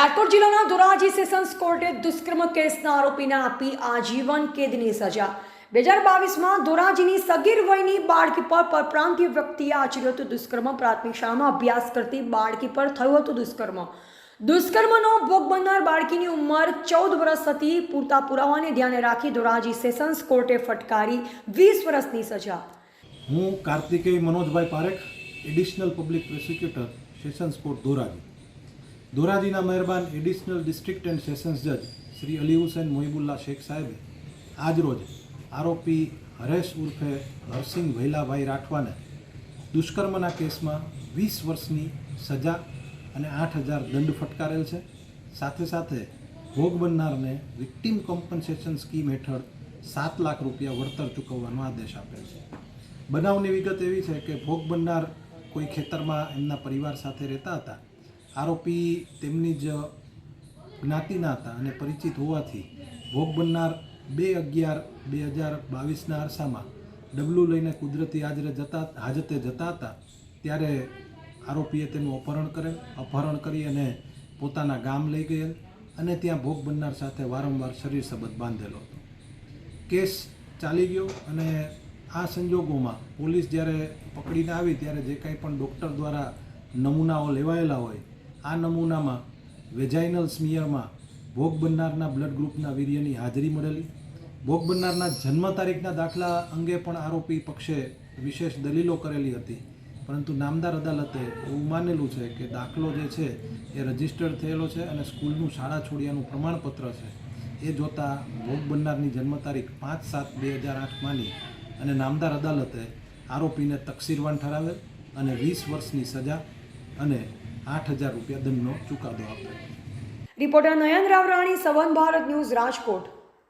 રાજકોટ જિલ્લાના ધોરાજી સેશન્સ કોર્ટે દુષ્કર્મ કેસના આરોપીને આપી આજીવન કેદની સજા. બે હજાર બાવીસમાં ધોરાજીની સગીર વયની બાળકી પર પરપ્રાંતીય વ્યક્તિએ આચર્યું હતું દુષ્કર્મ. પ્રાથમિક શાળામાં અભ્યાસ કરતી બાળકી પર થયું હતું દુષ્કર્મ. દુષ્કર્મનો ભોગ બનનાર બાળકીની ઉંમર ચૌદ વર્ષ હતી. પૂરતા પુરાવાને ધ્યાને રાખી ધોરાજી સેશન્સ કોર્ટે ફટકારી વીસ વર્ષની સજા. હું Kartikeya Manojbhai Parekh, additional public prosecutor, sessions court Dhoraji. ધોરાજીના મહેરબાન એડિશનલ ડિસ્ટ્રિક્ટ એન્ડ સેશન્સ જજ શ્રી અલી હુસેન મોહિબુલ્લા શેખ સાહેબે આજરોજ આરોપી હરેશ ઉર્ફે હરસિંહ વૈલાભાઈ રાઠવાને દુષ્કર્મના કેસમાં વીસ વર્ષની સજા અને આઠ હજાર દંડ ફટકારેલ છે. સાથે સાથે ભોગ બનનારને વિક્ટિમ કોમ્પન્સેશન સ્કીમ હેઠળ સાત લાખ રૂપિયા વળતર ચૂકવવાનો આદેશ આપેલ છે. બનાવની વિગત એવી છે કે ભોગ બનનાર કોઈ ખેતરમાં એમના પરિવાર સાથે રહેતા હતા. આરોપી તેમની જ જ્ઞાતિના હતા અને પરિચિત હોવાથી ભોગ બનનાર બે અગિયાર બે હજાર બાવીસના અરસામાં ડબલું લઈને કુદરતી હાજરે જતા હાજતે જતા હતા ત્યારે આરોપીએ તેનું અપહરણ કરેલ, અપહરણ કરી અને પોતાના ગામ લઈ ગયેલ અને ત્યાં ભોગ બનનાર સાથે વારંવાર શરીર સંબંધ બાંધેલો હતો. કેસ ચાલી ગયો અને આ સંજોગોમાં પોલીસ જ્યારે પકડીને આવી ત્યારે જે કાંઈ પણ ડૉક્ટર દ્વારા નમૂનાઓ લેવાયેલા હોય આ નમૂનામાં વેજાઇનલ સ્મિયરમાં ભોગ બનનારના બ્લડ ગ્રુપના વીર્યની હાજરી મળેલી. ભોગ બનનારના જન્મ તારીખના દાખલા અંગે પણ આરોપી પક્ષે વિશેષ દલીલો કરેલી હતી. પરંતુ નામદાર અદાલતે એવું માનેલું છે કે દાખલો જે છે એ રજીસ્ટર્ડ થયેલો છે અને સ્કૂલનું શાળા છોડ્યાનું પ્રમાણપત્ર છે. એ જોતાં ભોગ બનનારની જન્મ તારીખ પાંચ સાત બે હજાર આઠ માની અને નામદાર અદાલતે આરોપીને તકસીરવાન ઠરાવેલ અને વીસ વર્ષની સજા અને આઠ હજાર રૂપિયા દંડનો ચુકાદો આપ્યો રિપોર્ટર નયન રાવરાણી સવન ભારત ન્યૂઝ રાજકોટ.